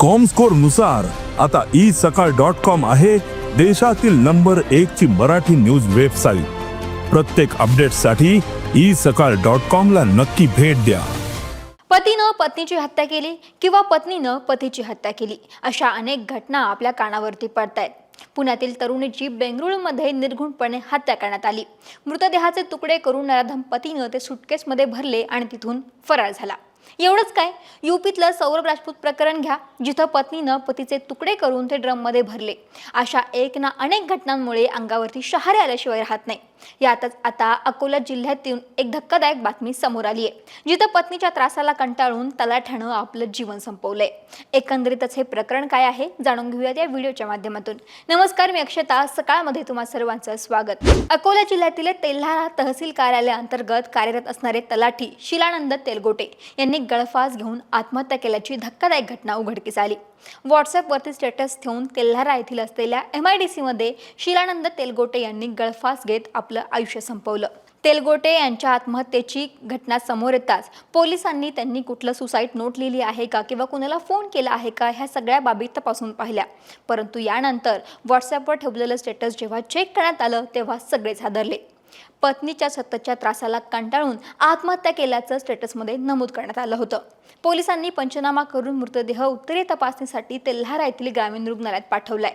कॉमस्कोरनुसार आता ई सकाळ dot com आहे देशातील नंबर एक ची मराठी न्यूज वेबसाईट प्रत्येक अपडेटसाठी ई सकाळ डॉट कॉम ला नक्की भेट द्या. पतीनं पत्नीची हत्या केली किंवा पत्नीनं पतीची हत्या केली अशा अनेक घटना आपल्या कानावरती पडतायत. पुण्यातील तरुणीची बेंगळुरूमध्ये निर्घुणपणे हत्या करण्यात आली. मृतदेहाचे तुकडे करून नराधम पतीनं ते सुटकेसमध्ये भरले आणि तिथून फरार झाला. एवढंच काय? युपीतलं सौरभ राजपूत प्रकरण घ्या. जिथं पत्नीनं पतीचे तुकडे करून ते ड्रममध्ये भरले. अशा एक ना अनेक घटनांमुळे अंगावरती शहारे आल्याशिवाय राहत नाही. यातच आता अकोला जिल्ह्यातून एक धक्कादायक बातमी समोर आली आहे जिथं पत्नीच्या त्रासाला कंटाळून तलाठ्यानं आपलं जीवन संपवलंय. एकंदरीतच हे प्रकरण काय आहे जाणून घेऊयात या व्हिडिओच्या माध्यमातून. नमस्कार मी अक्षता. सकाळमध्ये तुम्हा सर्वांचं स्वागत. अकोला जिल्ह्यातील तेल्हारा तहसील कार्यालयाअंतर्गत कार्यरत असणारे तलाठी शिलानंद तेलगोटे यांनी गळफास घेऊन आत्महत्या केल्याची धक्कादायक घटना उघडकीस आली. व्हॉट्सअपवरती स्टेटस ठेवून तेल्हारा येथील असलेल्या एम आय डी सीमध्ये शिलानंद तेलगोटे यांनी गळफास घेत आपलं आयुष्य संपवलं. तेलगोटे यांच्या आत्महत्येची घटना समोर येताच पोलिसांनी त्यांनी कुठलं सुसाईड नोट लिहिली आहे का किंवा कुणाला फोन केला आहे का ह्या सगळ्या बाबी तपासून पाहिल्या. परंतु यानंतर व्हॉट्सअपवर ठेवलेलं स्टेटस जेव्हा चेक करण्यात आलं तेव्हा सगळेच हादरले पत्नीच्या सततच्या त्रासाला कंटाळून आत्महत्या केल्याचं स्टेटसमध्ये नमूद करण्यात आलं होतं. पोलिसांनी पंचनामा करून मृतदेह उत्तरीय तपासणीसाठी तेल्हारा येथील ग्रामीण रुग्णालयात पाठवलाय.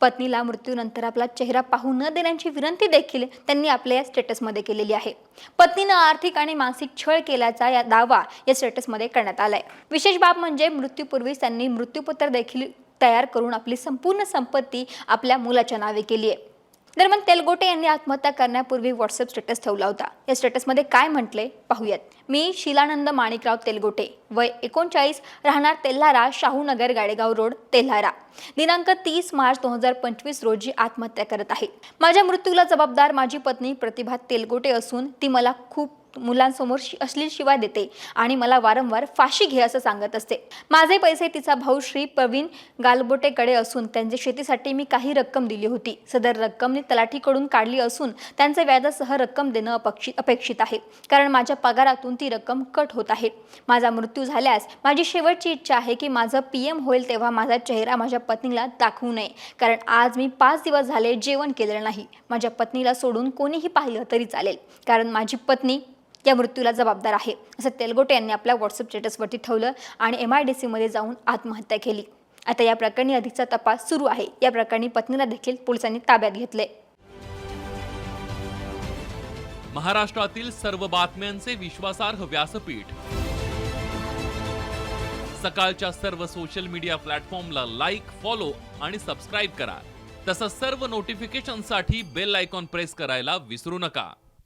पत्नीला मृत्यूनंतर आपला चेहरा पाहू न देण्याची विनंती देखील त्यांनी आपल्या या स्टेटसमध्ये केलेली आहे. पत्नीनं आर्थिक आणि मानसिक छळ केल्याचा या दावा या स्टेटसमध्ये करण्यात आलाय. विशेष बाब म्हणजे मृत्यूपूर्वीच त्यांनी मृत्यूपत्र देखील तयार करून आपली संपूर्ण संपत्ती आपल्या मुलाच्या नावे केली आहे. दरम्यान तेलगोटे यांनी आत्महत्या करण्यापूर्वी व्हॉट्सअप स्टेटस ठेवला होता. या स्टेटसमध्ये काय म्हटले पाहूयात. मी शिलानंद माणिकराव तेलगोटे वय एकोणचाळीस राहणार तेल्हारा शाहूनगर गाडेगाव रोड तेल्हारा. दिनांक तीस मार्च दोन हजार पंचवीस रोजी आत्महत्या करत आहे. माझ्या मृत्यूला जबाबदार माझी पत्नी प्रतिभा तेलगोटे असून ती मला खूप मुलांसमोर अश्लील शिवाय देते आणि मला वारंवार फाशी घे असं सांगत असते. माझे पैसे तिचा भाऊ श्री प्रवीण गालबोटेकडे असून त्यांच्या शेतीसाठी मी काही रक्कम दिली होती. सदर रक्कम मी तलाठीकडून काढली असून त्यांचे व्याजासह रक्कम देणं अपेक्षित अपेक्षित आहे. कारण माझ्या पगारातून ती रक्कम कट होत आहे. माझा मृत्यू झाल्यास माझी शेवटची इच्छा आहे की माझं पी एम होईल तेव्हा माझा चेहरा माझ्या पत्नीला दाखवू नये. कारण आज मी पाच दिवस झाले जेवण केलेलं नाही. माझ्या पत्नीला सोडून कोणीही पाहिलं तरी चालेल. कारण माझी पत्नी या मृत्यूला जबाबदार आहे. असं तेलगोटे यांनी आपल्या व्हॉट्सअप स्टेटसवरती ठेवलं आणि एम आय डी सीमध्ये जाऊन आत्महत्या केली. आता या प्रकरणी अधिकचा तपास सुरू आहे. या प्रकरणी पत्नीला देखील पोलिसांनी ताब्यात घेतले महाराष्ट्रातील सर्व बातम्यांचे विश्वासार्ह व्यासपीठ. सकाळच्या सर्व सोशल मीडिया प्लॅटफॉर्मला लाईक फॉलो आणि सबस्क्राईब करा. तसंच सर्व नोटिफिकेशनसाठी बेल आयकॉन प्रेस करायला विसरू नका.